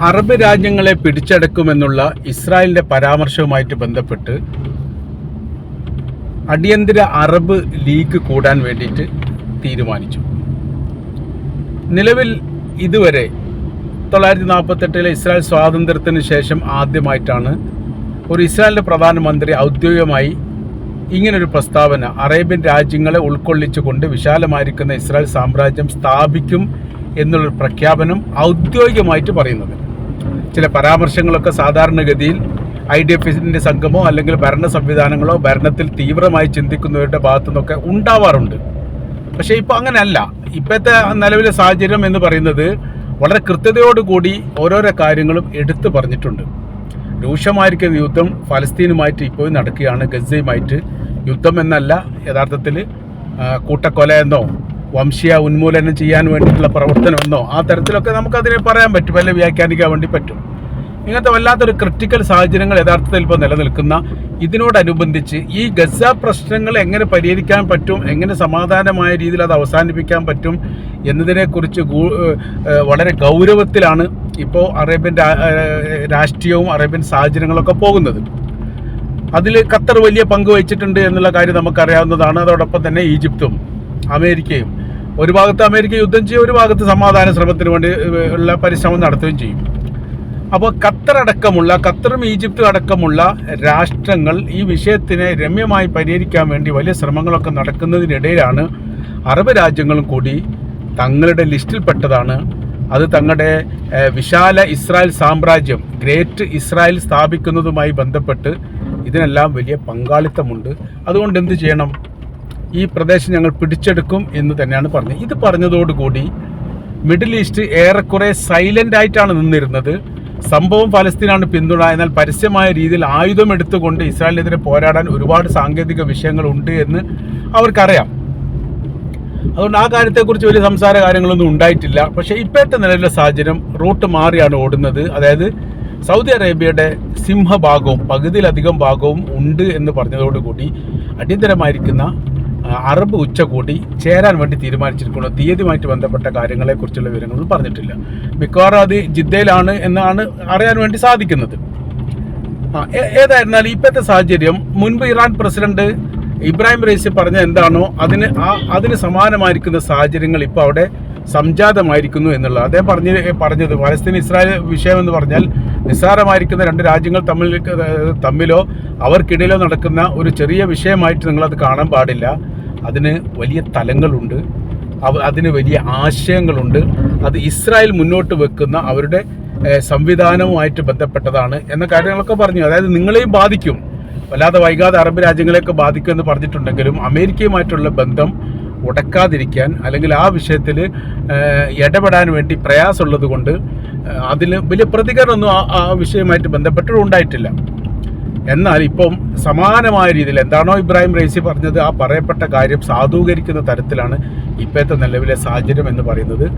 Arab രാജ്യങ്ങളെ പിടിച്ചടക്കുമെന്നുള്ള ഇസ്രായേലിന്റെ പരാമർശവുമായിട്ട് ബന്ധപ്പെട്ട് അടിയന്തര അറബ് ലീഗ് കൂടാൻ വേണ്ടിയിട്ട് തീരുമാനിച്ചു. നിലവിൽ ഇതുവരെ തൊള്ളായിരത്തി നാൽപ്പത്തെട്ടിലെ ഇസ്രായേൽ സ്വാതന്ത്ര്യത്തിന് ശേഷം ആദ്യമായിട്ടാണ് ഒരു ഇസ്രായേലിന്റെ പ്രധാനമന്ത്രി ഔദ്യോഗികമായി ഇങ്ങനൊരു പ്രസ്താവന അറേബ്യൻ രാജ്യങ്ങളെ ഉൾക്കൊള്ളിച്ചുകൊണ്ട് വിശാലമായിരിക്കുന്ന ഇസ്രായേൽ സാമ്രാജ്യം സ്ഥാപിക്കും എന്നുള്ളൊരു പ്രഖ്യാപനം ഔദ്യോഗികമായിട്ട് പറയുന്നത്. ചില പരാമർശങ്ങളൊക്കെ സാധാരണഗതിയിൽ ഐ ഡി എഫ് എസിന്റെ സംഘമോ അല്ലെങ്കിൽ ഭരണ സംവിധാനങ്ങളോ ഭരണത്തിൽ തീവ്രമായി ചിന്തിക്കുന്നവരുടെ ഭാഗത്തു നിന്നൊക്കെ ഉണ്ടാവാറുണ്ട്. പക്ഷേ ഇപ്പോൾ അങ്ങനെയല്ല. ഇപ്പോഴത്തെ നിലവിലെ സാഹചര്യം എന്ന് പറയുന്നത് വളരെ കൃത്യതയോടുകൂടി ഓരോരോ കാര്യങ്ങളും എടുത്തു പറഞ്ഞിട്ടുണ്ട്. രൂക്ഷമായിരിക്കുന്ന യുദ്ധം ഫലസ്തീനുമായിട്ട് ഇപ്പോൾ നടക്കുകയാണ്. ഗസയുമായിട്ട് യുദ്ധം എന്നല്ല യഥാർത്ഥത്തിൽ കൂട്ടക്കൊല എന്നോ വംശീയ ഉന്മൂലനം ചെയ്യാൻ വേണ്ടിയിട്ടുള്ള പ്രവർത്തനമെന്നോ ആ തരത്തിലൊക്കെ നമുക്കതിനെ പറയാൻ പറ്റും അല്ലെങ്കിൽ വ്യാഖ്യാനിക്കാൻ വേണ്ടി പറ്റും. ഇങ്ങനത്തെ വല്ലാത്തൊരു ക്രിട്ടിക്കൽ സാഹചര്യങ്ങൾ യഥാർത്ഥത്തിൽ ഇപ്പോൾ നിലനിൽക്കുന്ന ഇതിനോടനുബന്ധിച്ച് ഈ ഗസ പ്രശ്നങ്ങൾ എങ്ങനെ പരിഹരിക്കാൻ പറ്റും എങ്ങനെ സമാധാനമായ രീതിയിൽ അത് അവസാനിപ്പിക്കാൻ പറ്റും എന്നതിനെക്കുറിച്ച് വളരെ ഗൗരവത്തിലാണ് ഇപ്പോൾ അറേബ്യൻ രാഷ്ട്രീയവും അറേബ്യൻ സാഹചര്യങ്ങളൊക്കെ പോകുന്നത്. അതിൽ ഖത്തർ വലിയ പങ്ക് വഹിച്ചിട്ടുണ്ട് എന്നുള്ള കാര്യം നമുക്കറിയാവുന്നതാണ്. അതോടൊപ്പം തന്നെ ഈജിപ്തും അമേരിക്കയും. ഒരു ഭാഗത്ത് അമേരിക്ക യുദ്ധം ചെയ്യും ഒരു ഭാഗത്ത് സമാധാന ശ്രമത്തിന് വേണ്ടി ഉള്ള പരിശ്രമം നടത്തുകയും ചെയ്യും. അപ്പോൾ ഖത്തർ അടക്കമുള്ള ഖത്തറും ഈജിപ്തും അടക്കമുള്ള രാഷ്ട്രങ്ങൾ ഈ വിഷയത്തിനെ രമ്യമായി പരിഹരിക്കാൻ വേണ്ടി വലിയ ശ്രമങ്ങളൊക്കെ നടക്കുന്നതിനിടയിലാണ് അറബ് രാജ്യങ്ങളും കൂടി തങ്ങളുടെ ലിസ്റ്റിൽപ്പെട്ടതാണ്. അത് തങ്ങളുടെ വിശാല ഇസ്രായേൽ സാമ്രാജ്യം ഗ്രേറ്റ് ഇസ്രായേൽ സ്ഥാപിക്കുന്നതുമായി ബന്ധപ്പെട്ട് ഇതിനെല്ലാം വലിയ പങ്കാളിത്തമുണ്ട്. അതുകൊണ്ട് എന്ത് ചെയ്യണം? ഈ പ്രദേശം ഞങ്ങൾ പിടിച്ചെടുക്കും എന്ന് തന്നെയാണ് പറഞ്ഞത്. ഇത് പറഞ്ഞതോടുകൂടി മിഡിൽ ഈസ്റ്റ് ഏറെക്കുറെ സൈലന്റ് ആയിട്ടാണ് നിന്നിരുന്നത്. സംഭവം ഫലസ്തീനാണ് പിന്തുണ. എന്നാൽ പരസ്യമായ രീതിയിൽ ആയുധം എടുത്തുകൊണ്ട് ഇസ്രായേലിനെതിരെ പോരാടാൻ ഒരുപാട് സാങ്കേതിക വിഷയങ്ങളുണ്ട് എന്ന് അവർക്കറിയാം. അതുകൊണ്ട് ആ കാര്യത്തെക്കുറിച്ച് വലിയ സംസാര കാര്യങ്ങളൊന്നും ഉണ്ടായിട്ടില്ല. പക്ഷേ ഇപ്പോഴത്തെ നിലവിലെ സാഹചര്യം റൂട്ട് മാറിയാണ് ഓടുന്നത്. അതായത് സൗദി അറേബ്യയുടെ സിംഹഭാഗവും പകുതിയിലധികം ഭാഗവും ഉണ്ട് എന്ന് പറഞ്ഞതോടുകൂടി അടിയന്തരമായിരിക്കുന്ന അറബ് ഉച്ചകൂടി ചേരാൻ വേണ്ടി തീരുമാനിച്ചിരിക്കുന്നു. തീയതിയുമായിട്ട് ബന്ധപ്പെട്ട കാര്യങ്ങളെക്കുറിച്ചുള്ള വിവരങ്ങളൊന്നും പറഞ്ഞിട്ടില്ല. മിക്കവാറും അത് ജിദ്ദയിലാണ് എന്നാണ് അറിയാൻ വേണ്ടി സാധിക്കുന്നത്. ഏതായിരുന്നാലും ഇപ്പോഴത്തെ സാഹചര്യം മുൻപ് ഇറാൻ പ്രസിഡന്റ് ഇബ്രാഹിം റൈസി പറഞ്ഞ എന്താണോ അതിന് ആ അതിന് സമാനമായിരിക്കുന്ന സാഹചര്യങ്ങൾ ഇപ്പോൾ അവിടെ സംജാതമായിരിക്കുന്നു എന്നുള്ളത് അദ്ദേഹം പറഞ്ഞ് പറഞ്ഞത് പലസ്തീൻ ഇസ്രായേൽ വിഷയം എന്ന് പറഞ്ഞാൽ നിസ്സാരമായിരിക്കുന്ന രണ്ട് രാജ്യങ്ങൾ തമ്മിൽ തമ്മിലോ അവർക്കിടയിലോ നടക്കുന്ന ഒരു ചെറിയ വിഷയമായിട്ട് നിങ്ങളത് കാണാൻ പാടില്ല. അതിന് വലിയ തലങ്ങളുണ്ട്. അതിന് വലിയ ആശയങ്ങളുണ്ട്. അത് ഇസ്രായേൽ മുന്നോട്ട് വെക്കുന്ന അവരുടെ സംവിധാനവുമായിട്ട് ബന്ധപ്പെട്ടതാണ് എന്ന കാര്യങ്ങളൊക്കെ പറഞ്ഞു. അതായത് നിങ്ങളെയും ബാധിക്കും. വല്ലാതെ വൈകാതെ അറബ് രാജ്യങ്ങളെയൊക്കെ ബാധിക്കും എന്ന് പറഞ്ഞിട്ടുണ്ടെങ്കിലും അമേരിക്കയുമായിട്ടുള്ള ബന്ധം ഉടക്കാതിരിക്കാൻ അല്ലെങ്കിൽ ആ വിഷയത്തിൽ ഇടപെടാൻ വേണ്ടി പ്രയാസമുള്ളത് കൊണ്ട് അതിൽ വലിയ പ്രതികരണമൊന്നും ആ- വിഷയവുമായിട്ട് ബന്ധപ്പെട്ട് ഉണ്ടായിട്ടില്ല. എന്നാൽ ഇപ്പം സമാനമായ രീതിയിൽ എന്താണോ ഇബ്രാഹിം റൈസി പറഞ്ഞത് ആ പറയപ്പെട്ട കാര്യം സാധൂകരിക്കുന്ന തരത്തിലാണ് ഇപ്പോഴത്തെ നിലവിലെ സാഹചര്യം എന്ന് പറയുന്നത്.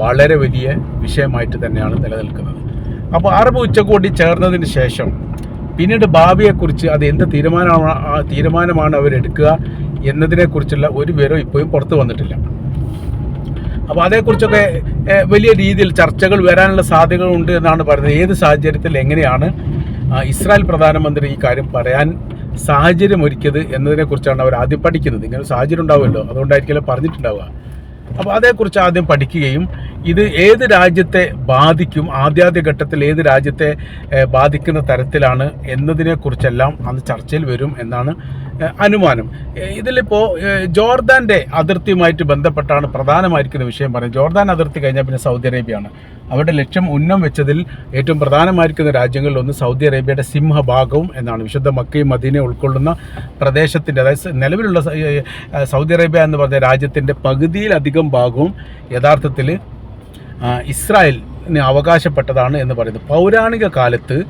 വളരെ വലിയ വിഷയമായിട്ട് തന്നെയാണ് നിലനിൽക്കുന്നത്. അപ്പോൾ അറബ് ഉച്ചകോടി ചേർന്നതിന് ശേഷം പിന്നീട് ഭാവിയെക്കുറിച്ച് അത് എന്ത് തീരുമാനമാണ് തീരുമാനമാണ് അവരെടുക്കുക എന്നതിനെക്കുറിച്ചുള്ള ഒരു വിവരം ഇപ്പോഴും പുറത്തു വന്നിട്ടില്ല. അപ്പോൾ അതേക്കുറിച്ചൊക്കെ വലിയ രീതിയിൽ ചർച്ചകൾ വരാനുള്ള സാധ്യതകളുണ്ട് എന്നാണ് പറയുന്നത്. ഏത് സാഹചര്യത്തിൽ എങ്ങനെയാണ് ഇസ്രായേൽ പ്രധാനമന്ത്രി ഈ കാര്യം പറയാൻ സാഹചര്യം ഒരുക്കിയത് എന്നതിനെക്കുറിച്ചാണ് അവർ ആദ്യം പഠിക്കുന്നത്. ഇങ്ങനെ സാഹചര്യം ഉണ്ടാവുമല്ലോ. അതുകൊണ്ടായിരിക്കില്ല പറഞ്ഞിട്ടുണ്ടാവുക. അപ്പോൾ അതേക്കുറിച്ച് ആദ്യം പഠിക്കുകയും ഇത് ഏത് രാജ്യത്തെ ബാധിക്കും ആദ്യാദ്യ ഘട്ടത്തിൽ ഏത് രാജ്യത്തെ ബാധിക്കുന്ന തരത്തിലാണ് എന്നതിനെക്കുറിച്ചെല്ലാം അന്ന് ചർച്ചയിൽ വരും എന്നാണ് അനുമാനം. ഇതിലിപ്പോൾ ജോർദാന്റെ അതിർത്തിയുമായിട്ട് ബന്ധപ്പെട്ടാണ് പ്രധാനമായിരിക്കുന്ന വിഷയം പറയുന്നത്. ജോർദാൻ അതിർത്തി കഴിഞ്ഞാൽ പിന്നെ സൗദി അറേബ്യയാണ്. അവരുടെ ലക്ഷ്യം ഉന്നം വെച്ചതിൽ ഏറ്റവും പ്രധാനമായിരിക്കുന്ന രാജ്യങ്ങളിൽ ഒന്ന് സൗദി അറേബ്യയുടെ സിംഹഭാഗവും എന്നാണ്. വിശുദ്ധ മക്കയും മദീനയും ഉൾക്കൊള്ളുന്ന പ്രദേശത്തിന്റെ അതായത് നിലവിലുള്ള സൗദി അറേബ്യ എന്ന് പറഞ്ഞ രാജ്യത്തിന്റെ പകുതിയിലധികം ഭാഗവും യഥാർത്ഥത്തിൽ ഇസ്രായേലിന് അവകാശപ്പെട്ടതാണ് എന്ന് പറയുന്നത് പൗരാണിക കാലത്ത്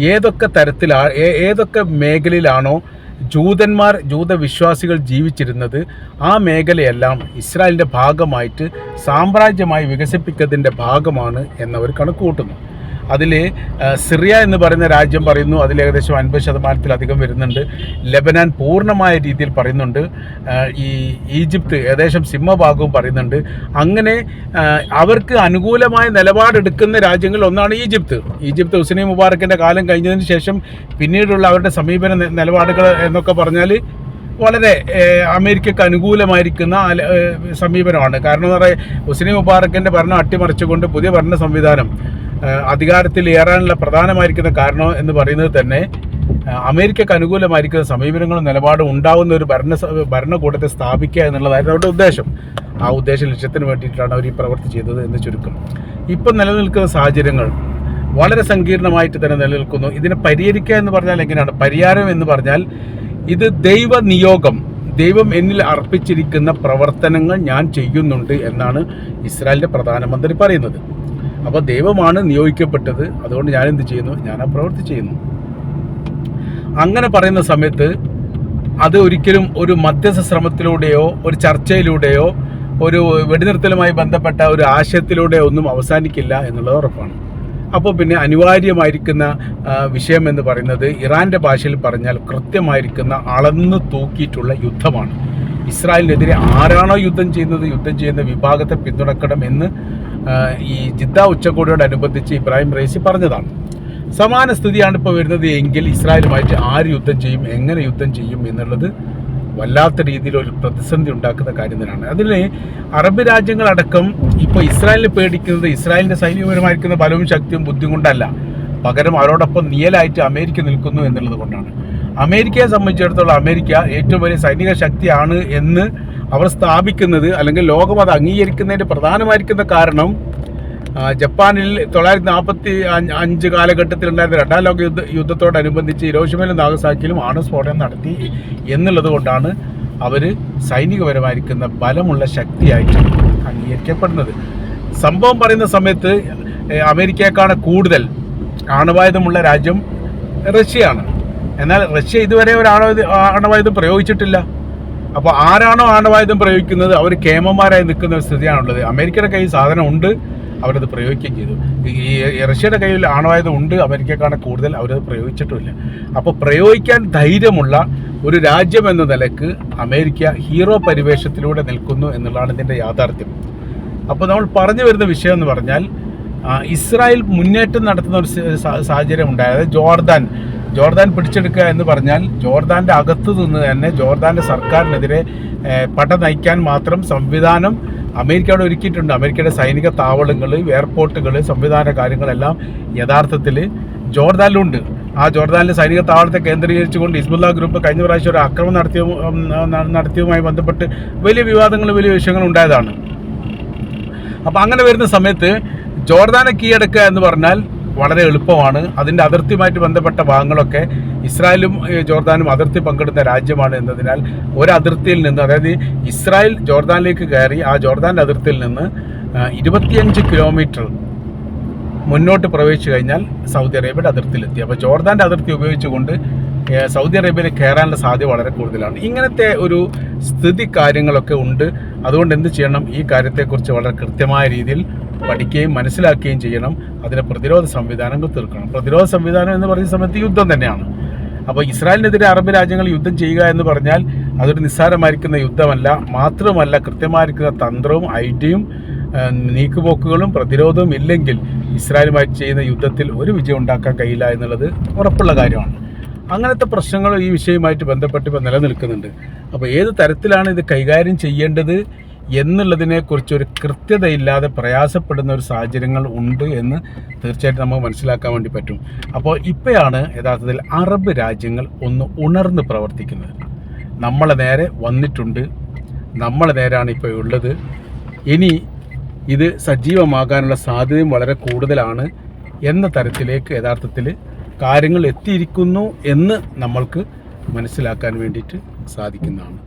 ഏതൊക്കെ തരത്തിലാ ഏ- ഏതൊക്കെ മേഖലയിലാണോ ജൂതന്മാർ ജൂതവിശ്വാസികൾ ജീവിച്ചിരുന്നത് ആ മേഖലയെല്ലാം ഇസ്രായേലിന്റെ ഭാഗമായിട്ട് സാമ്രാജ്യമായി വികസിപ്പിക്കുന്നതിന്റെ ഭാഗമാണ് എന്നവർ കണക്ക് കൂട്ടുന്നു അതിൽ സിറിയ എന്ന് പറയുന്ന രാജ്യം പറയുന്നു അതിൽ ഏകദേശം അൻപത് ശതമാനത്തിലധികം വരുന്നുണ്ട്. ലെബനാൻ പൂർണമായ രീതിയിൽ പറയുന്നുണ്ട്. ഈ ഈജിപ്ത് ഏകദേശം സിംഹഭാഗവും പറയുന്നുണ്ട്. അങ്ങനെ അവർക്ക് അനുകൂലമായ നിലപാടെടുക്കുന്ന രാജ്യങ്ങളിൽ ഒന്നാണ് ഈജിപ്ത്. ഈജിപ്ത് ഹുസ്നി മുബാറക്കിന്റെ കാലം കഴിഞ്ഞതിന് ശേഷം പിന്നീടുള്ള അവരുടെ സമീപന നിലപാടുകൾ എന്നൊക്കെ പറഞ്ഞാൽ വളരെ അമേരിക്കക്ക് അനുകൂലമായിരിക്കുന്ന സമീപനമാണ്. കാരണം എന്ന് പറയുക ഹുസനി മുബാറക്കിന്റെ ഭരണം അട്ടിമറിച്ചുകൊണ്ട് പുതിയ ഭരണ സംവിധാനം അധികാരത്തിൽ ഏറാനുള്ള പ്രധാനമായിരിക്കുന്ന കാരണം എന്ന് പറയുന്നത് തന്നെ അമേരിക്കക്ക് അനുകൂലമായിരിക്കുന്ന സമീപനങ്ങളും നിലപാടും ഉണ്ടാവുന്ന ഒരു ഭരണ ഭരണകൂടത്തെ സ്ഥാപിക്കുക എന്നുള്ളതായിരുന്നു അവരുടെ ഉദ്ദേശം. ആ ഉദ്ദേശ ലക്ഷ്യത്തിന് വേണ്ടിയിട്ടാണ് അവർ ഈ പ്രവൃത്തി ചെയ്തത് എന്ന് ചുരുക്കം. ഇപ്പം നിലനിൽക്കുന്ന സാഹചര്യങ്ങൾ വളരെ സങ്കീർണമായിട്ട് തന്നെ നിലനിൽക്കുന്നു. ഇതിനെ പരിഹരിക്കുക എന്ന് പറഞ്ഞാൽ എങ്ങനെയാണ്? പരിഹാരം എന്ന് പറഞ്ഞാൽ ഇത് ദൈവ നിയോഗം ദൈവം എന്നിൽ അർപ്പിച്ചിരിക്കുന്ന പ്രവർത്തനങ്ങൾ ഞാൻ ചെയ്യുന്നുണ്ട് എന്നാണ് ഇസ്രായേലിന്റെ പ്രധാനമന്ത്രി പറയുന്നത്. അപ്പോൾ ദൈവമാണ് നിയോഗിക്കപ്പെട്ടത്. അതുകൊണ്ട് ഞാൻ എന്ത് ചെയ്യുന്നു? ഞാൻ ആ പ്രവൃത്തി ചെയ്യുന്നു. അങ്ങനെ പറയുന്ന സമയത്ത് അത് ഒരിക്കലും ഒരു മധ്യസ്ഥ ശ്രമത്തിലൂടെയോ ഒരു ചർച്ചയിലൂടെയോ ഒരു വെടിനിർത്തലുമായി ബന്ധപ്പെട്ട ഒരു ആശയത്തിലൂടെ ഒന്നും അവസാനിക്കില്ല എന്നുള്ളത് ഉറപ്പാണ്. അപ്പോൾ പിന്നെ അനിവാര്യമായിരിക്കുന്ന വിഷയം എന്ന് പറയുന്നത് ഇറാന്റെ ഭാഷയിൽ പറഞ്ഞാൽ കൃത്യമായിരിക്കുന്ന അളന്നു തൂക്കിയിട്ടുള്ള യുദ്ധമാണ്. ഇസ്രായേലിനെതിരെ ആരാണോ യുദ്ധം ചെയ്യുന്നത് യുദ്ധം ചെയ്യുന്ന വിഭാഗത്തെ പിന്തുണക്കണം എന്ന് ഈ ജിദ്ദ ഉച്ചകോടിയോടനുബന്ധിച്ച് ഇബ്രാഹിം റൈസി പറഞ്ഞതാണ് സമാന സ്ഥിതിയാണ് ഇപ്പോൾ വരുന്നത് എങ്കിൽ ഇസ്രായേലുമായിട്ട് ആര് യുദ്ധം ചെയ്യും എങ്ങനെ യുദ്ധം ചെയ്യും എന്നുള്ളത് വല്ലാത്ത രീതിയിൽ ഒരു പ്രതിസന്ധി ഉണ്ടാക്കുന്ന കാര്യം തന്നെയാണ്. അതിന് അറബ് രാജ്യങ്ങളടക്കം ഇപ്പോൾ ഇസ്രായേലിനെ പേടിക്കുന്നത് ഇസ്രായേലിന്റെ സൈനികപരമായിരിക്കുന്ന ബലവും ശക്തിയും ബുദ്ധിയും കൊണ്ടല്ല. പകരം അവരോടൊപ്പം നിയലായിട്ട് അമേരിക്ക നിൽക്കുന്നു എന്നുള്ളത് കൊണ്ടാണ്. അമേരിക്കയെ സംബന്ധിച്ചിടത്തോളം അമേരിക്ക ഏറ്റവും വലിയ സൈനിക ശക്തിയാണ് എന്ന് അവർ സ്ഥാപിക്കുന്നത് അല്ലെങ്കിൽ ലോകം അത് അംഗീകരിക്കുന്നതിന്റെ പ്രധാനമായിരിക്കുന്ന കാരണം ജപ്പാനിൽ തൊള്ളായിരത്തി നാൽപ്പത്തി അഞ്ച് കാലഘട്ടത്തിൽ ഉണ്ടായിരുന്ന രണ്ടാം ലോക യുദ്ധ യുദ്ധത്തോടനുബന്ധിച്ച് ഇരോഷിമയിലും നാഗസാക്കിയിലും ആണുസ്ഫോടനം നടത്തി എന്നുള്ളത് കൊണ്ടാണ് അവർ സൈനികപരമായിരിക്കുന്ന ബലമുള്ള ശക്തിയായിട്ട് അംഗീകരിക്കപ്പെടുന്നത്. സംഭവം പറയുന്ന സമയത്ത് അമേരിക്കയെക്കാണ് കൂടുതൽ ആണവായുധമുള്ള രാജ്യം റഷ്യയാണ്. എന്നാൽ റഷ്യ ഇതുവരെ ഒരു ആണവായുധം പ്രയോഗിച്ചിട്ടില്ല. അപ്പോൾ ആരാണോ ആണവായുധം പ്രയോഗിക്കുന്നത് അവർ കേമന്മാരായി നിൽക്കുന്ന ഒരു സ്ഥിതിയാണുള്ളത്. അമേരിക്കയുടെ കയ്യിൽ സാധനം ഉണ്ട് അവരത് പ്രയോഗിക്കുകയും ചെയ്തു. ഈ റഷ്യയുടെ കയ്യിൽ ആണവായുധം ഉണ്ട് അമേരിക്കക്കാണ് കൂടുതൽ അവരത് പ്രയോഗിച്ചിട്ടുമില്ല. അപ്പോൾ പ്രയോഗിക്കാൻ ധൈര്യമുള്ള ഒരു രാജ്യം എന്ന നിലയ്ക്ക് അമേരിക്ക ഹീറോ പരിവേഷത്തിലൂടെ നിൽക്കുന്നു എന്നുള്ളതാണ് ഇതിന്റെ യാഥാർത്ഥ്യം. അപ്പോൾ നമ്മൾ പറഞ്ഞു വരുന്ന വിഷയം എന്ന് പറഞ്ഞാൽ ഇസ്രായേൽ മുന്നേറ്റം നടത്തുന്ന ഒരു സാഹചര്യം ഉണ്ടായത് ജോർദാൻ ജോർദാൻ പിടിച്ചെടുക്കുക എന്ന് പറഞ്ഞാൽ ജോർദാന്റെ അകത്തു നിന്ന് തന്നെ ജോർദാന്റെ സർക്കാരിനെതിരെ പട നയിക്കാൻ മാത്രം സംവിധാനം അമേരിക്കയോട് ഒരുക്കിയിട്ടുണ്ട്. അമേരിക്കയുടെ സൈനിക താവളങ്ങൾ എയർപോർട്ടുകൾ സംവിധാന കാര്യങ്ങളെല്ലാം യഥാർത്ഥത്തിൽ ജോർദാനിലുണ്ട്. ആ ജോർദാനിലെ സൈനിക താവളത്തെ കേന്ദ്രീകരിച്ചുകൊണ്ട് ഹിസ്ബുല്ല ഗ്രൂപ്പ് കഴിഞ്ഞ പ്രാവശ്യം ഒരു ആക്രമണം നടത്തിയ നടത്തിയതുമായി ബന്ധപ്പെട്ട് വലിയ വിവാദങ്ങളും വലിയ വിഷയങ്ങളും ഉണ്ടായതാണ്. അപ്പോൾ അങ്ങനെ വരുന്ന സമയത്ത് ജോർദാനെ കീഴടക്കുക എന്ന് പറഞ്ഞാൽ വളരെ എളുപ്പമാണ്. അതിന്റെ അതിർത്തിയുമായിട്ട് ബന്ധപ്പെട്ട ഭാഗങ്ങളൊക്കെ ഇസ്രായേലും ജോർദാനും അതിർത്തി പങ്കിടുന്ന രാജ്യമാണ് എന്നതിനാൽ ഒരു അതിർത്തിയിൽ നിന്ന് അതായത് ഇസ്രായേൽ ജോർദാനിലേക്ക് കയറി ആ ജോർദാന്റെ അതിർത്തിയിൽ നിന്ന് ഇരുപത്തിയഞ്ച് കിലോമീറ്റർ മുന്നോട്ട് പ്രവേശിച്ചു കഴിഞ്ഞാൽ സൗദി അറേബ്യയുടെ അതിർത്തിയിലെത്തി. അപ്പോൾ ജോർദാന്റെ അതിർത്തി ഉപയോഗിച്ചുകൊണ്ട് സൗദി അറേബ്യയിൽ കയറാനുള്ള സാധ്യത വളരെ കൂടുതലാണ്. ഇങ്ങനത്തെ ഒരു സ്ഥിതി കാര്യങ്ങളൊക്കെ ഉണ്ട്. അതുകൊണ്ട് എന്ത് ചെയ്യണം? ഈ കാര്യത്തെക്കുറിച്ച് വളരെ കൃത്യമായ രീതിയിൽ പഠിക്കുകയും മനസ്സിലാക്കുകയും ചെയ്യണം. അതിന് പ്രതിരോധ സംവിധാനങ്ങൾ തീർക്കണം. പ്രതിരോധ സംവിധാനം എന്ന് പറയുന്ന സമയത്ത് യുദ്ധം തന്നെയാണ്. അപ്പോൾ ഇസ്രായേലിനെതിരെ അറബ് രാജ്യങ്ങൾ യുദ്ധം ചെയ്യുക എന്ന് പറഞ്ഞാൽ അതൊരു നിസ്സാരമായിരിക്കുന്ന യുദ്ധമല്ല. മാത്രമല്ല കൃത്യമായിരിക്കുന്ന തന്ത്രവും ഐഡിയയും നീക്കുപോക്കുകളും പ്രതിരോധവും ഇല്ലെങ്കിൽ ഇസ്രായേലുമായി ചെയ്യുന്ന യുദ്ധത്തിൽ ഒരു വിജയം ഉണ്ടാക്കാൻ കഴിയില്ല എന്നുള്ളത് ഉറപ്പുള്ള കാര്യമാണ്. അങ്ങനത്തെ പ്രശ്നങ്ങൾ ഈ വിഷയവുമായിട്ട് ബന്ധപ്പെട്ട് ഇപ്പോൾ നിലനിൽക്കുന്നുണ്ട്. അപ്പോൾ ഏത് തരത്തിലാണ് ഇത് കൈകാര്യം ചെയ്യേണ്ടത്? എന്നുള്ളതിനെക്കുറിച്ച് ഒരു കൃത്യതയില്ലാതെ പ്രയാസപ്പെടുന്ന ഒരു സാഹചര്യങ്ങൾ ഉണ്ട് എന്ന് തീർച്ചയായിട്ടും നമുക്ക് മനസ്സിലാക്കാൻ വേണ്ടി പറ്റും. അപ്പോൾ ഇപ്പോഴാണ് യഥാർത്ഥത്തിൽ അറബ് രാജ്യങ്ങൾ ഒന്ന് ഉണർന്ന് പ്രവർത്തിക്കുന്നത്. നമ്മളെ നേരെ വന്നിട്ടുണ്ട്. നമ്മളെ നേരാണ് ഇപ്പോൾ ഉള്ളത്. ഇനി ഇത് സജീവമാകാനുള്ള സാധ്യതയും വളരെ കൂടുതലാണ് എന്ന തരത്തിലേക്ക് യഥാർത്ഥത്തിൽ കാര്യങ്ങൾ എത്തിയിരിക്കുന്നു എന്ന് നമ്മൾക്ക് മനസ്സിലാക്കാൻ വേണ്ടിയിട്ട് സാധിക്കുന്നതാണ്.